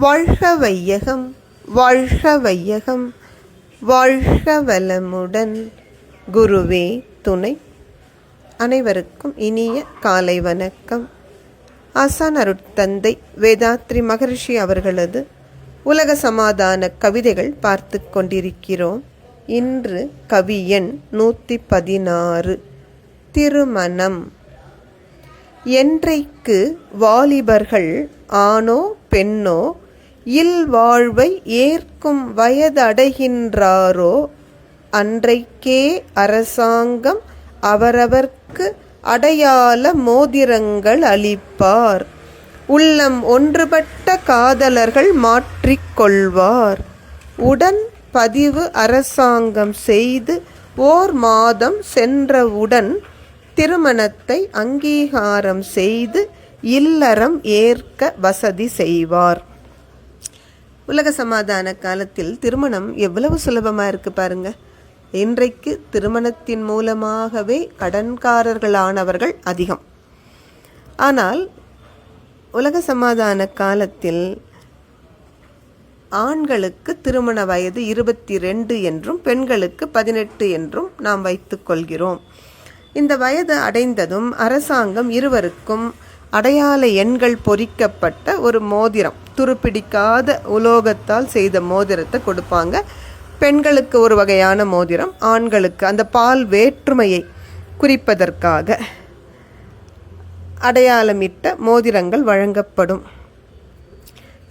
வாழ்க வையகம் வாழ்க வையகம் வாழ்க வளமுடன். குருவே துணை. அனைவருக்கும் இனிய காலை வணக்கம். ஆசான் அருட்தந்தை வேதாத்ரி மகரிஷி அவர்களது உலக சமாதான கவிதைகள் பார்த்து கொண்டிருக்கிறோம். இன்று கவி எண் நூற்றி பதினாறு. திருமணம். என்றைக்கு வாலிபர்கள் ஆணோ பெண்ணோ இல்வாழ்வை ஏற்கும் வயதடைகின்றாரோ அன்றைக்கே அரசாங்கம் அவரவர்க்கு அடையாள மோதிரங்கள் அளிப்பார். உள்ளம் ஒன்றுபட்ட காதலர்கள் மாற்றிக்கொள்வார் உடன் பதிவு அரசாங்கம் செய்து ஓர் மாதம் சென்றவுடன் திருமணத்தை அங்கீகாரம் செய்து இல்லறம் ஏற்க வசதி செய்வார். உலக சமாதான காலத்தில் திருமணம் எவ்வளவு சுலபமாக இருக்குது பாருங்க. இன்றைக்கு திருமணத்தின் மூலமாகவே கடன்காரர்களானவர்கள் அதிகம். ஆனால் உலக சமாதான காலத்தில் ஆண்களுக்கு திருமண வயது இருபத்தி ரெண்டு என்றும் பெண்களுக்கு பதினெட்டு என்றும் நாம் வைத்துக்கொள்கிறோம் இந்த வயது அடைந்ததும் அரசாங்கம் இருவருக்கும் அடையாள எண்கள் பொறிக்கப்பட்ட ஒரு மோதிரம். துருப்பிடிக்காத உலோகத்தால் செய்த மோதிரத்தை கொடுப்பாங்க. பெண்களுக்கு ஒரு வகையான மோதிரம் ஆண்களுக்கு அந்த பால் வேற்றுமையை குறிப்பதற்காக அடையாளமிட்ட மோதிரங்கள் வழங்கப்படும்.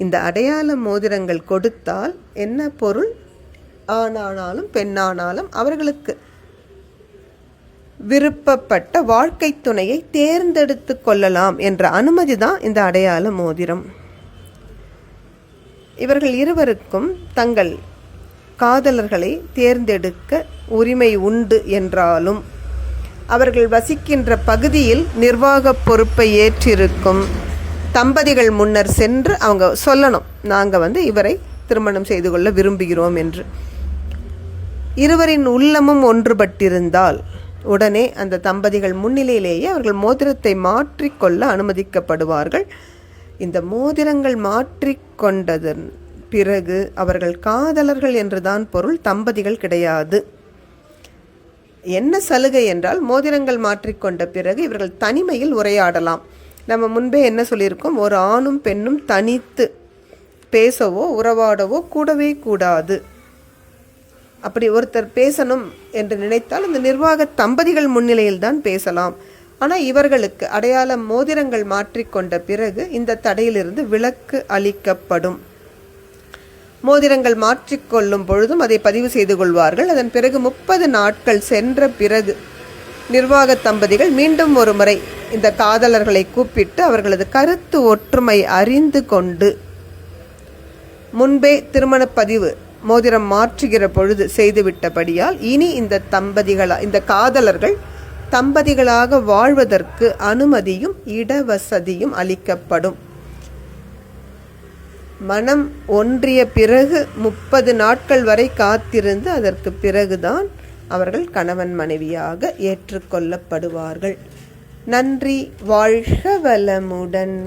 இந்த அடையாள மோதிரங்கள் கொடுத்தால் என்ன பொருள்? ஆணானாலும் பெண்ணானாலும் அவர்களுக்கு விருப்பப்பட்ட வாழ்க்கை துணையை தேர்ந்தெடுத்து கொள்ளலாம் என்ற அனுமதி தான் இந்த அடையாள மோதிரம். இவர்கள் இருவருக்கும் தங்கள் காதலர்களை தேர்ந்தெடுக்க உரிமை உண்டு என்றாலும் அவர்கள் வசிக்கின்ற பகுதியில் நிர்வாக பொறுப்பை ஏற்றிருக்கும் தம்பதிகள் முன்னர் சென்று அவங்க சொல்லணும் நாங்கள் வந்து இவரை திருமணம் செய்து கொள்ள விரும்புகிறோம் என்று. இருவரின் உள்ளமும் ஒன்றுபட்டிருந்தால் உடனே அந்த தம்பதிகள் முன்னிலையிலேயே அவர்கள் மோதிரத்தை மாற்றிக்கொள்ள அனுமதிக்கப்படுவார்கள். இந்த மோதிரங்கள் மாற்றிக்கொண்டதன் பிறகு அவர்கள் காதலர்கள் என்றுதான் பொருள் தம்பதிகள் கிடையாது. என்ன சலுகை என்றால் மோதிரங்கள் மாற்றிக்கொண்ட பிறகு இவர்கள் தனிமையில் உரையாடலாம். நம்ம முன்பே என்ன சொல்லியிருக்கோம்? ஒரு ஆணும் பெண்ணும் தனித்து பேசவோ உறவாடவோ கூடவே கூடாது. அப்படி ஒருத்தர் பேசணும் என்று நினைத்தால் அந்த நிர்வாக தம்பதிகள் முன்னிலையில் தான் பேசலாம். ஆனால் இவர்களுக்கு அடையாள மோதிரங்கள் மாற்றிக்கொண்ட பிறகு இந்த தடையிலிருந்து விலக்கு அளிக்கப்படும். மோதிரங்கள் மாற்றிக்கொள்ளும் பொழுதும் அதை பதிவு செய்து கொள்வார்கள். அதன் பிறகு முப்பது நாட்கள் சென்ற பிறகு நிர்வாக தம்பதிகள் மீண்டும் ஒரு முறை இந்த காதலர்களை கூப்பிட்டு அவர்களது கருத்து ஒற்றுமை அறிந்து கொண்டு முன்பே திருமண பதிவு மோதிரம் மாற்றுகிற பொழுது செய்துவிட்டபடியால் இனி இந்த தம்பதிகளா இந்த காதலர்கள் தம்பதிகளாக வாழ்வதற்கு அனுமதியும் இடவசதியும் அளிக்கப்படும். மனம் ஒன்றிய பிறகு முப்பது நாட்கள் வரை காத்திருந்து அதற்கு பிறகுதான் அவர்கள் கணவன் மனைவியாக ஏற்றுக்கொள்ளப்படுவார்கள். நன்றி வாழ்க வளமுடன்.